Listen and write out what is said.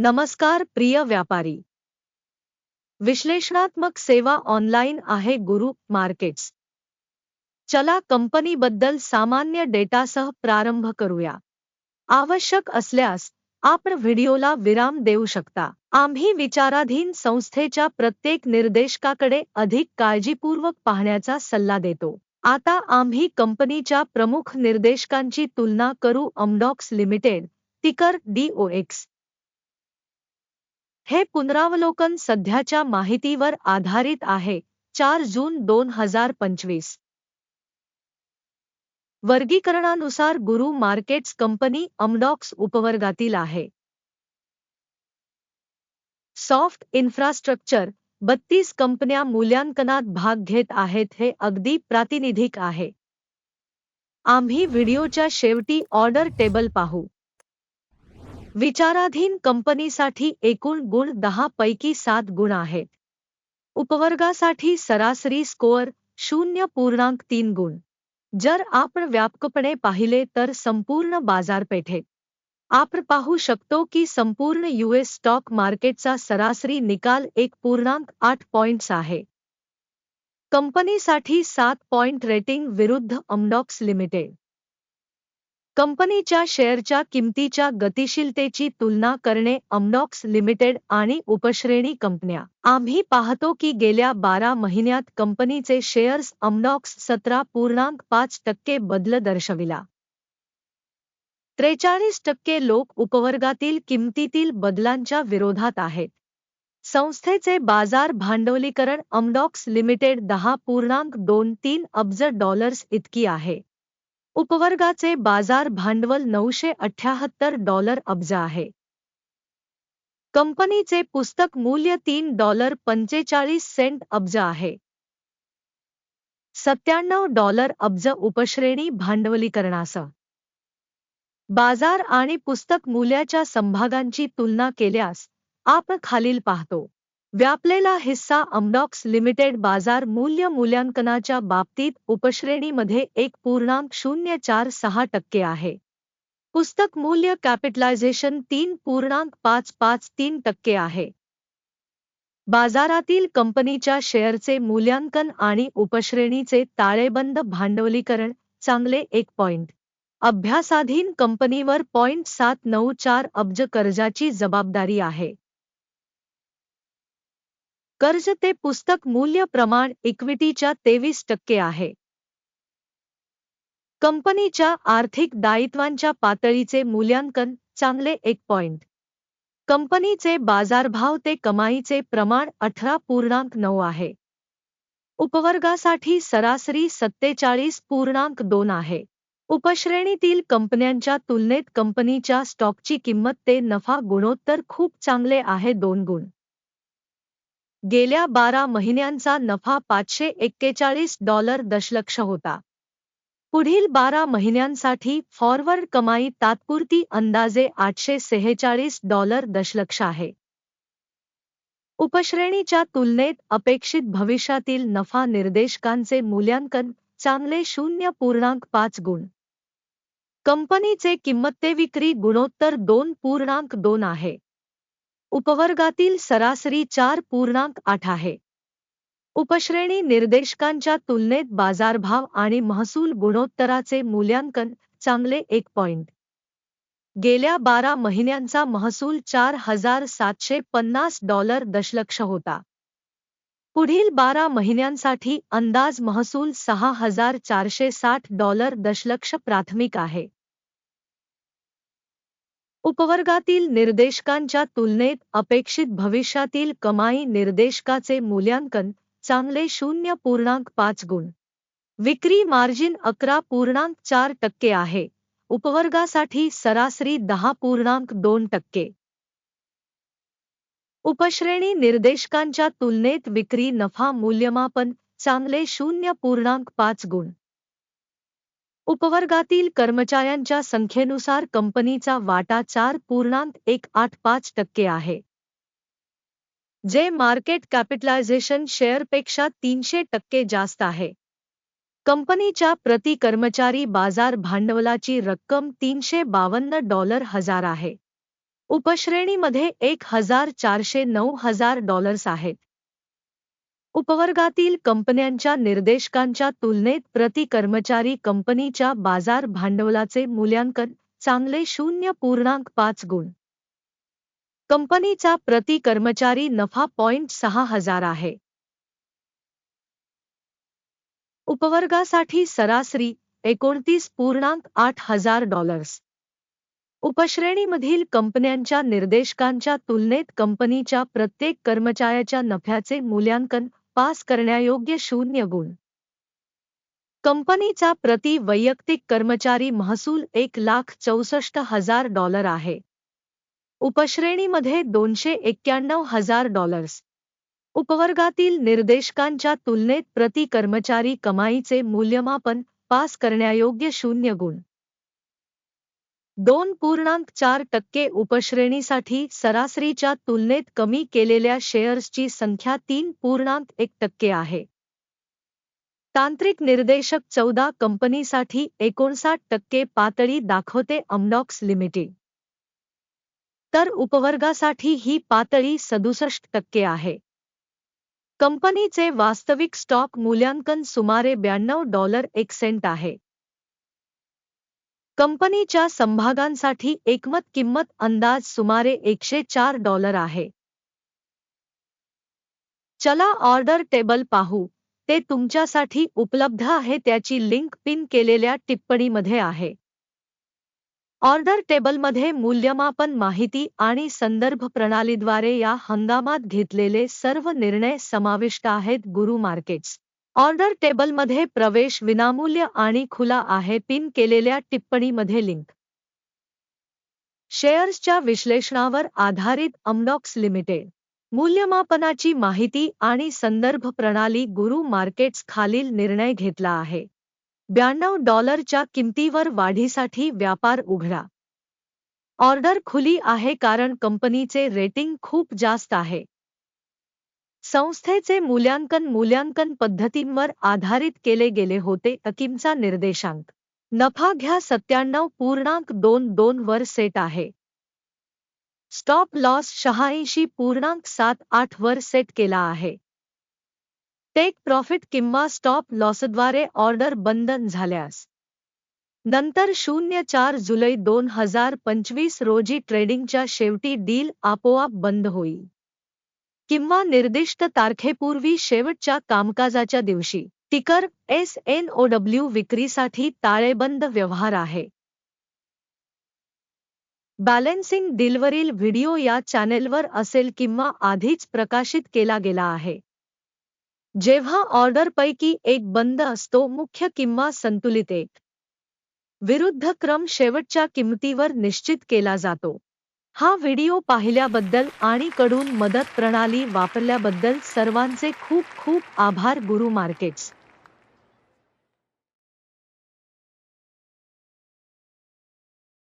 नमस्कार प्रिय व्यापारी. विश्लेषणात्मक सेवा ऑनलाइन आहे गुरु मार्केट्स. चला कंपनीबद्दल सामान्य डेटासह प्रारंभ करूया. आवश्यक असल्यास आपण व्हिडिओला विराम देऊ शकता. आम्ही विचाराधीन संस्थेच्या प्रत्येक निर्देशकाकडे अधिक काळजीपूर्वक पाहण्याचा सल्ला देतो. आता आम्ही कंपनीच्या प्रमुख निर्देशकांची तुलना करू अमडॉक्स लिमिटेड तिकर डीओएक्स. हे पुनरावलोकन सध्याच्या माहितीवर आधारित आहे. चार जून दोन हजार पंचवीस. वर्गीकरणानुसार गुरु मार्केट्स कंपनी अमडॉक्स उपवर्गातील आहे. सॉफ्ट इन्फ्रास्ट्रक्चर बत्तीस कंपन्या मूल्यांकनात भाग घेत आहेत हे अगदी प्रातिनिधिक आहे. आम्ही व्हिडिओच्या शेवटी ऑर्डर टेबल पाहू. विचाराधीन कंपनीसाठी एकूण गुण दहा पैकी सात गुण आहेत. उपवर्गासाठी सरासरी स्कोअर शून्य पूर्णांक तीन गुण. जर आपण व्यापकपणे पाहिले तर संपूर्ण बाजारपेठेत. आपण पाहू शकतो की संपूर्ण यूएस स्टॉक मार्केटचा सरासरी निकाल एक पूर्णांक आठ पॉइंट्स आहे. कंपनीसाठी सात पॉइंट रेटिंग विरुद्ध अमडॉक्स लिमिटेड. कंपनीच्या शेअरच्या किमतीच्या गतिशीलतेची तुलना करणे अमनॉक्स लिमिटेड आणि उपश्रेणी कंपन्या. आम्ही पाहतो की गेल्या बारा महिन्यात कंपनीचे शेअर्स अमनॉक्स सतरा पूर्णांक पाच टक्के बदल दर्शविला. त्रेचाळीस टक्के लोक उपवर्गातील किमतीतील बदलांच्या विरोधात आहेत. संस्थेचे बाजार भांडवलीकरण अमडॉक्स लिमिटेड दहा पूर्णांक दोन तीन अब्ज डॉलर्स इतकी आहे. उपवर्गाचे बाजार भांडवल नऊशे अठ्याहत्तर डॉलर अब्ज आहे. कंपनीचे पुस्तक मूल्य तीन डॉलर पंचेचाळीस सेंट अब्ज आहे. सत्त्याण्णव डॉलर अब्ज उपश्रेणी भांडवलीकरणासह. बाजार आणि पुस्तक मूल्याच्या संभागांची तुलना केल्यास आपण खालील पाहतो. व्यापलेला हिस्सा अमडॉक्स लिमिटेड बाजार मूल्य मूल्यांकनाच्या बाबतीत उपश्रेणीमध्ये एक पूर्णांक शून्य चार सहा टक्के आहे. पुस्तक मूल्य कॅपिटलायझेशन तीन पूर्णांक पाच पाच तीन टक्के आहे. बाजारातील कंपनीच्या शेअरचे मूल्यांकन आणि उपश्रेणीचे ताळेबंद भांडवलीकरण चांगले एक पॉइंट. अभ्यासाधीन कंपनीवर पॉइंट सात नऊ चार अब्ज कर्जाची जबाबदारी आहे. कर्ज ते पुस्तक मूल्य प्रमाण इक्विटीच्या तेवीस टक्के आहे. कंपनीच्या आर्थिक दायित्वांच्या पातळीचे मूल्यांकन चांगले एक पॉइंट कंपनीचे बाजारभाव ते कमाईचे प्रमाण अठरा पूर्णांक नऊ आहे. उपवर्गासाठी सरासरी सत्तेचाळीस पूर्णांक दोन आहे. उपश्रेणीतील कंपन्यांच्या तुलनेत कंपनीच्या स्टॉकची किंमत ते नफा गुणोत्तर खूप चांगले आहे दोन गुण. गेल्या बारा महिन्यांचा नफा पाचशे एक्केचाळीस डॉलर दशलक्ष होता. पुढील बारा महिन्यांसाठी फॉरवर्ड कमाई तात्पुरती अंदाजे आठशे सेहेचाळीस डॉलर दशलक्ष आहे. उपश्रेणीच्या तुलनेत अपेक्षित भविष्यातील नफा निर्देशकांचे मूल्यांकन चांगले शून्य पूर्णांक पाच गुण. कंपनीचे किंमते विक्री गुणोत्तर दोन पूर्णांक दोन आहे. उपवर्गातील सरासरी चार पूर्णांक आठ आहे. उपश्रेणी निर्देशकांच्या तुलनेत बाजारभाव आणि महसूल गुणोत्तराचे मूल्यांकन चांगले एक पॉइंट गेल्या बारा महिन्यांचा महसूल चार हजार सातशे पन्नास डॉलर दशलक्ष होता. पुढील बारा महिन्यांसाठी अंदाज महसूल सहा हजार चारशे साठ डॉलर दशलक्ष प्राथमिक आहे. उपवर्गातील निर्देशकांच्या तुलनेत अपेक्षित भविष्यातील कमाई निर्देशकाचे मूल्यांकन चांगले शून्य पूर्णांक पाच गुण. विक्री मार्जिन अकरा पूर्णांक चार टक्के आहे. उपवर्गासाठी सरासरी दहा पूर्णांक दोन टक्के. उपश्रेणी निर्देशकांच्या तुलनेत विक्री नफा मूल्यमापन चांगले शून्य पूर्णांक पाच गुण. उपवर्गातील कर्मचाऱ्यांच्या संख्येनुसार कंपनीचा वाटा चार पूर्णांक एक आठ पाच टक्के आहे. जे मार्केट कॅपिटलायझेशन शेअरपेक्षा तीनशे टक्के जास्त आहे. कंपनीच्या प्रति कर्मचारी बाजार भांडवलाची रक्कम तीनशे बावन्न डॉलर हजार आहे. उपश्रेणीमध्ये एक हजार चारशे नऊ हजार डॉलर्स आहेत. उपवर्गातील कंपन्यांच्या निर्देशकांच्या तुलनेत प्रति कर्मचारी कंपनीच्या बाजार भांडवलाचे मूल्यांकन चांगले शून्य पूर्णांक पाच गुण. कंपनीचा प्रति कर्मचारी नफा पॉइंट सहा हजार आहे. उपवर्गासाठी सरासरी एकोणतीस पूर्णांक आठ हजार डॉलर्स. उपश्रेणीमधील कंपन्यांच्या निर्देशकांच्या तुलनेत कंपनीच्या प्रत्येक कर्मचाऱ्याच्या नफ्याचे मूल्यांकन पास करण्यायोग्य शून्य गुण. कंपनीचा प्रति वैयक्तिक कर्मचारी महसूल एक लाख चौसष्ट हजार डॉलर आहे. उपश्रेणीमध्ये दोनशे एक्क्याण्णव हजार डॉलर्स. उपवर्गातील निर्देशकांच्या तुलनेत प्रति कर्मचारी कमाईचे मूल्यमापन पास करण्यायोग्य शून्य गुण. दोन पूर्णांक चार टक्के उपश्रेणीसाठी सरासरीच्या तुलनेत कमी केलेल्या शेअर्सची संख्या तीन पूर्णांक एक टक्के आहे. तांत्रिक निर्देशक चौदा कंपनीसाठी एकोणसाठ टक्के पातळी दाखवते अमडॉक्स लिमिटेड. तर उपवर्गासाठी ही पातळी सदुसष्ट टक्के आहे. कंपनीचे वास्तविक स्टॉक मूल्यांकन सुमारे ब्याण्णव डॉलर एक सेंट आहे. कंपनीच्या संभागांसाठी एकमत किंमत अंदाज सुमारे एकशे चार डॉलर आहे. चला ऑर्डर टेबल पाहू. ते तुमच्यासाठी उपलब्ध आहे त्याची लिंक पिन केलेल्या टिप्पणीमध्ये आहे. ऑर्डर टेबलमध्ये मूल्यमापन माहिती आणि संदर्भ प्रणालीद्वारे या हंगामात घेतलेले सर्व निर्णय समाविष्ट आहेत गुरु मार्केट्स. ऑर्डर टेबलमध्ये प्रवेश विनामूल्य आणि खुला आहे पिन केलेल्या टिप्पणीमध्ये लिंक. शेअर्सच्या विश्लेषणावर आधारित अमडॉक्स लिमिटेड. मूल्यमापनाची माहिती आणि संदर्भ प्रणाली गुरु मार्केट्स खालील निर्णय घेतला आहे. ब्याण्णव डॉलरच्या किमतीवर वाढीसाठी व्यापार उघडा. ऑर्डर खुली आहे कारण कंपनीचे रेटिंग खूप जास्त आहे. संस्थेचे मूल्यांकन मूल्यांकन पद्धतींवर आधारित केले गेले होते अकिमचा निर्देशांक. नफा घ्या सत्त्याण्णव पूर्णांक दोन दोन वर सेट आहे. स्टॉप लॉस शहाऐंशी पूर्णांक सात आठ वर सेट केला आहे. टेक प्रॉफिट किंवा स्टॉप लॉसद्वारे ऑर्डर बंधन झाल्यास. नंतर शून्य चार जुलै दोन हजार पंचवीस रोजी ट्रेडिंगच्या शेवटी डील आपोआप बंद होईल. किंवा निर्दिष्ट तारखेपूर्वी शेवटच्या कामकाजाच्या दिवशी टिकर एस एन ओ डब्ल्यू विक्रीसाठी ताळेबंद व्यवहार आहे. बॅलेन्सिंग डीलवरील व्हिडिओ या चॅनेलवर असेल किंवा आधीच प्रकाशित केला गेला आहे. जेव्हा ऑर्डरपैकी एक बंद असतो मुख्य किंवा संतुलित एक विरुद्ध क्रम शेवटच्या किंमतीवर निश्चित केला जातो. हा व्हिडिओ पाहिल्याबद्दल आणि कडून मदत प्रणाली वापरल्याबद्दल सर्वांचे खूप खूप आभार गुरु मार्केट्स.